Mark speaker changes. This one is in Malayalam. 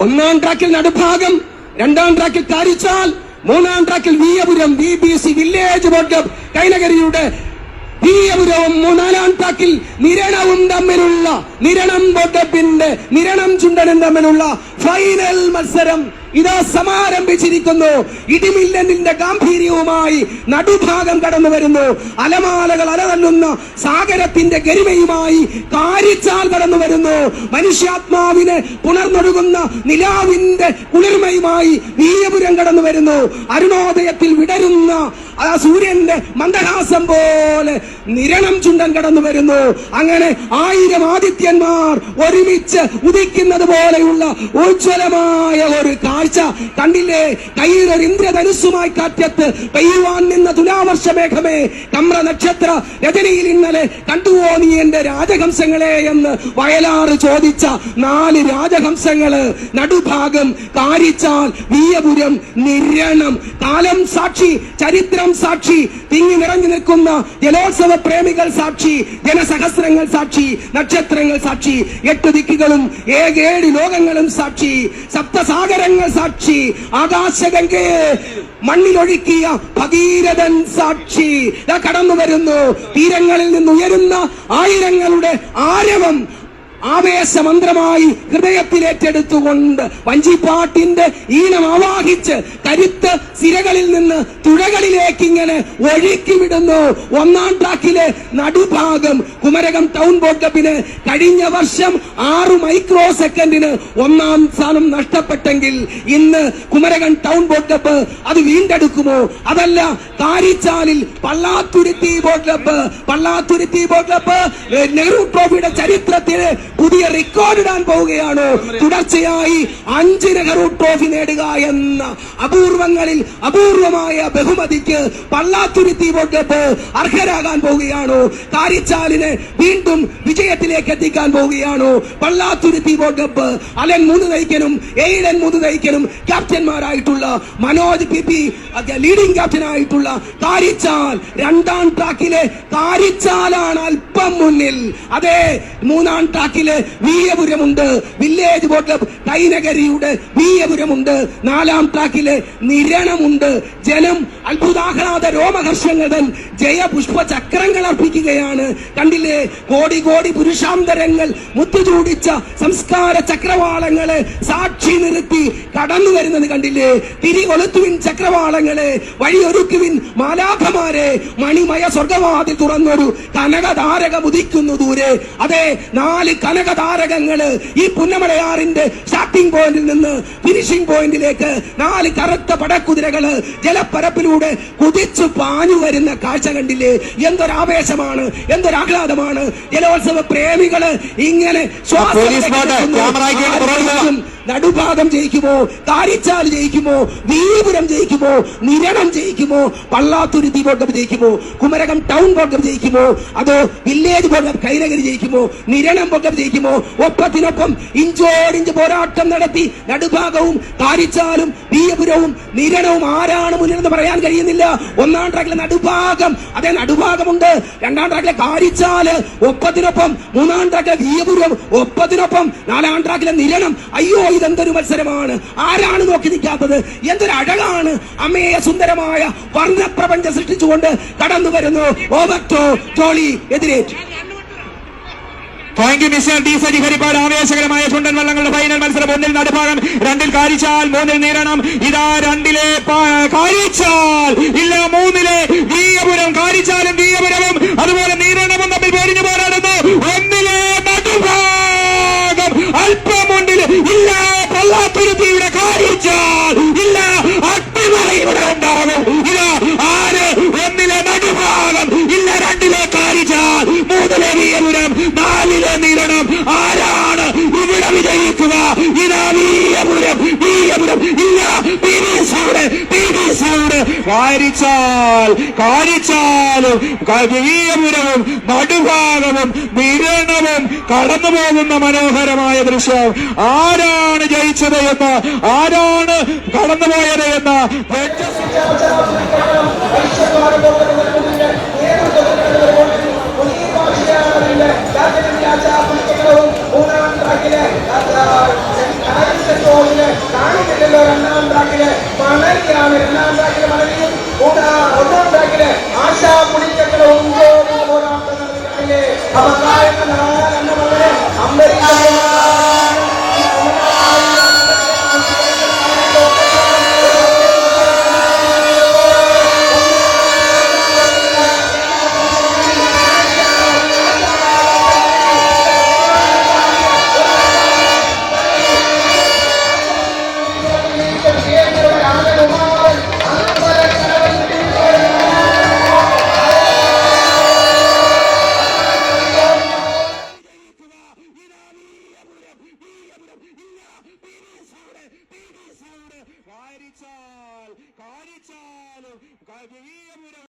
Speaker 1: ഒന്നാം ട്രാക്കിൽ നടുഭാഗം രണ്ടാം ട്രാക്കിൽ കാരിച്ചാൽ മൂന്നാം ട്രാക്കിൽ Veeyapuram B B C village board കൈനകരിയുടെ വീയപുരവും മൂന്നാലാം ട്രാക്കിൽ നിരണവും തമ്മിലുള്ള നിരണം ബോട്ടപ്പിന്റെ നിരണം ചുണ്ടനും തമ്മിലുള്ള ഫൈനൽ മത്സരം ഇതാ സമാരംഭിച്ചിരിക്കുന്നു. ഇടിമില്ലന്റെ ഗാംഭീര്യവുമായി നടുഭാഗം കടന്നു വരുന്നു. അലമാലകൾ അലതല്ലുന്ന സാഗരത്തിന്റെ ഗരിമയുമായി കാരിച്ചാൽ കടന്നു വരുന്നു. മനുഷ്യാത്മാവിനെ പുണർന്നൊഴുകുന്ന നിലാവിന്റെ കുളിർമയുമായി നീയപുരം കടന്നു വരുന്നു. അരുണോദയത്തിൽ വിടരുന്ന ആ സൂര്യന്റെ മന്ദഹാസം പോലെ നിരണം ചുണ്ടൻ കടന്നു വരുന്നു. അങ്ങനെ ആയിരം ആദിത്യന്മാർ ഒരുമിച്ച് ഉദിക്കുന്നത് പോലെയുള്ള ഉജ്ജ്വലമായ ഒരു കാഴ്ച കണ്ടില്ലേ? കയ്യിലൊരു ഇന്ദ്രധനുസ്സുമായി കാറ്റത്ത് പെയ്യുവാൻ നിന്ന തുലാവർഷ മേഘമേ കമ്ര നക്ഷത്ര രജനിയിൽ ഇന്നലെ കണ്ടുവോ നീ എന്റെ രാജഹംസങ്ങളെ എന്ന് വയലാറ് ചോദിച്ച നാല് രാജഹംസങ്ങൾ. നടുഭാഗം കാരിച്ചാൽ വീയപുരം നിരണം കാലം സാക്ഷി ചരിത്രം സാക്ഷി തിങ്ങി നിറഞ്ഞു നിൽക്കുന്ന ജലോത്സവ പ്രേമികൾ സാക്ഷി ജനസഹസ്രങ്ങൾ സാക്ഷി നക്ഷത്രങ്ങൾ സാക്ഷി എട്ട് ദിക്കുകളും ഏകേഴ് ലോകങ്ങളും സാക്ഷി സപ്തസാഗരങ്ങൾ സാക്ഷി ആകാശഗംഗയെ മണ്ണിലൊഴുക്കിയ ഭഗീരഥൻ സാക്ഷി. കടന്നു വരുന്നു. തീരങ്ങളിൽ നിന്ന് ഉയരുന്ന ആയിരങ്ങളുടെ ആരവം. ആവേശമന്ത്രമായി ഹൃദയത്തിൽ ഏറ്റെടുത്തുകൊണ്ട് വഞ്ചിപ്പാട്ടിന്റെ ഈണം ആവാഹിച്ച് കരുത്ത് സിരകളിൽ നിന്ന് തുഴകളിലേക്ക് ഇങ്ങനെ ഒഴുക്കി വിടുന്നു ഒന്നാം ട്രാക്കിലെ നടുഭാഗം കുമരകം ടൗൺ ബോട്ട് കപ്പിന് കഴിഞ്ഞ വർഷം ആറ് മൈക്രോ സെക്കൻഡിന് ഒന്നാം സ്ഥാനം നഷ്ടപ്പെട്ടെങ്കിൽ ഇന്ന് കുമരകം ടൗൺ ബോട്ട് കപ്പ് അത് വീണ്ടെടുക്കുമോ? അതല്ല കാരിച്ചാലിൽ Pallathuruthy boat club Pallathuruthy boat club Nehru ട്രോഫിയുടെ ചരിത്രത്തിന് പുതിയ റെക്കോർഡ് ഇടാൻ പോവുകയാണ്. തുടർച്ചയായി അഞ്ച് നെഹ്റു ട്രോഫി നേടുക എന്ന അപൂർവങ്ങളിൽ അപൂർവമായ ബഹുമതിക്ക് പള്ളാത്തുരുത്തി ബോട്ട് അർഹരാകാൻ പോവുകയാണ്. കാരിച്ചാലിനെ വീണ്ടും വിജയത്തിലേക്ക് എത്തിക്കാൻ പോവുകയാണ്. പള്ളാത്തുരുത്തി ക്ലബ്ബ് അലൻ മൂന്ന് നയിക്കനും എയ്ഡൻ മൂന്ന് നയിക്കനും ക്യാപ്റ്റന്മാരായിട്ടുള്ള മനോജ് പി പി ലീഡിംഗ് ക്യാപ്റ്റനായിട്ടുള്ള കാരിച്ചാൽ. രണ്ടാം ട്രാക്കിലെ കാരിച്ചാലാണ് അല്പം മുന്നിൽ. അതെ മൂന്നാം ട്രാക്കിലെ വീയപുരമുണ്ട് വില്ലേജ് ബോട്ട് ക്ലബ് കൈനകരിയുടെ വീയപുരമുണ്ട് നാലാം ട്രാക്കിലെ നിരണമുണ്ട്. ജലം അത്ഭുതാഹ്ലാദ രോമഹർഷങ്ങൾ ജയപുഷ്പ ചക്രങ്ങൾ അർപ്പിക്കുകയാണ്. കണ്ടില്ലേ? കോടി കോടി പുരുഷാന്തരങ്ങൾ മുത്തുചൂടിച്ച സംസ്കാര ചക്രവാളങ്ങളെ സാക്ഷി നിർത്തി കടന്നു വരുന്നത് കണ്ടില്ലേ? തിരികൊളുത്തുവിൻ ചക്രവാളങ്ങളെ വഴിയൊരുക്കുവിൻ മാലാഖമാരെ മണിമയ സ്വർഗവാതിൽ തുറന്നൊരു കനകധാരക മുതിക്കുന്നു ദൂരെ. അതെ നാല് കനകതാരകങ്ങൾ ഈ പുന്നമലയാറിന്റെ സ്റ്റാർട്ടിംഗ് പോയിന്റിൽ നിന്ന് ഫിനിഷിംഗ് പോയിന്റിലേക്ക് നാല് കറുത്ത പടക്കുതിരകൾ ജലപ്പരപ്പിലൂടെ കുതിച്ചു പാഞ്ഞു വരുന്ന കാഴ്ച കണ്ടില്ലേ? എന്തൊരാവേശമാണ് എന്തൊരാഹ്ലാദമാണ്. ജലോത്സവ പ്രേമികൾ ഇങ്ങനെ ശ്വാസം നടുഭാഗം ജയിക്കുമോ? താരിച്ചാൽ ജയിക്കുമോ? വീപുരം ജയിക്കുമോ? നിരണം ജയിക്കുമോ? പള്ളാത്തുരുത്തി ബോർഡ് ജയിക്കുമോ? കുമരകം ടൗൺ ബോർഡ് ജയിക്കുമോ? അതോ വില്ലേജ് ബോർഡ് കൈനഗരി ജയിക്കുമോ? നിരണം ബോർഡ് ജയിക്കുമോ? ഒപ്പത്തിനൊപ്പം ഇഞ്ചോടിഞ്ച് പോരാട്ടം നടത്തി നടുഭാഗവും താരിച്ചാലും വീയപുരവും നിരണവും ആരാണ് മുന്നിലെന്ന് പറയാൻ കഴിയുന്നില്ല. ഒന്നാം ട്രാക്കിലെ നടുഭാഗം. അതെ നടുഭാഗമുണ്ട്. രണ്ടാം ട്രാക്കിലെ കാരിച്ചാൽ ഒപ്പത്തിനൊപ്പം. മൂന്നാം ട്രാക്കിലെ വീയപുരം ഒപ്പത്തിനൊപ്പം. നാലാം ട്രാക്കിലെ നിരണം. അയ്യോ ഇതെന്തൊരു മത്സരമാണ്? ആരാണ് നോക്കി നിൽക്കാത്തത്? എന്തൊരു അഴകാണ്? അമ്മയെ സുന്ദരമായ വർണപ്രപഞ്ചം സൃഷ്ടിച്ചുകൊണ്ട് കടന്നു വരുന്നു. Over to Jolly എതിരേറ്റു
Speaker 2: thank mister D Saji Harippad. ആവേശകരമായ ചുണ്ടൻ വള്ളങ്ങളുടെ ഫൈനൽ മത്സരം. ഒന്നിൽ നടുഭാഗം രണ്ടിൽ കാരിച്ചാൽ മൂന്നിൽ നേരണം. ഇതാ രണ്ടിലെ കാരിച്ചാൽ. ഇല്ല മൂന്നിലെ വീരപുരം കാരിച്ചാലും വീയപുരവും അതുപോലെ നീരണവും തമ്മിൽ പോരിഞ്ഞു പോരാടുന്നു ഒന്നിലെ നടുഭാഗം അല്പം മുന്നിൽ ഇല്ല പള്ളാത്തുരുത്തിയുടെ കാരിച്ചാൽ ഇല്ല അഗ്നിമല ഇവിടെ ഉണ്ടാകും ഇതാ ആര് ഒന്നിലെ നടുഭാഗം ഇല്ല രണ്ടിലെ കാരിച്ചാൽ മൂന്നിലെ വീയപുരം നാലിലെ നീരണം ആരാണ് ഇവിടെ വിജയിക്കുക? ഇതാ വീയപുരം ഇല്ല P V sound P V sound Karichal കാരിച്ചാലും വീയപുരവും നടുഭാഗവും നിരണവും കടന്നു പോകുന്ന മനോഹരമായ ദൃശ്യം. ആരാണ് ജയിച്ചത് എന്ന് ആരാണ് കടന്നുപോയത് എന്ന്? மலரியாவே
Speaker 3: இரண்டாம்
Speaker 1: தாக்கிற மலரியும் ஒன்றாம் தாக்கிற ஆஷா புனிக்கத்துல ஒன்றோடு போராட்டம் நடக்கிறாயே அவன் தாய் அண்ணன் மகன் அம்பரின்
Speaker 2: വാരിച്ചാൽ കാരിച്ചാലും വീരപുരം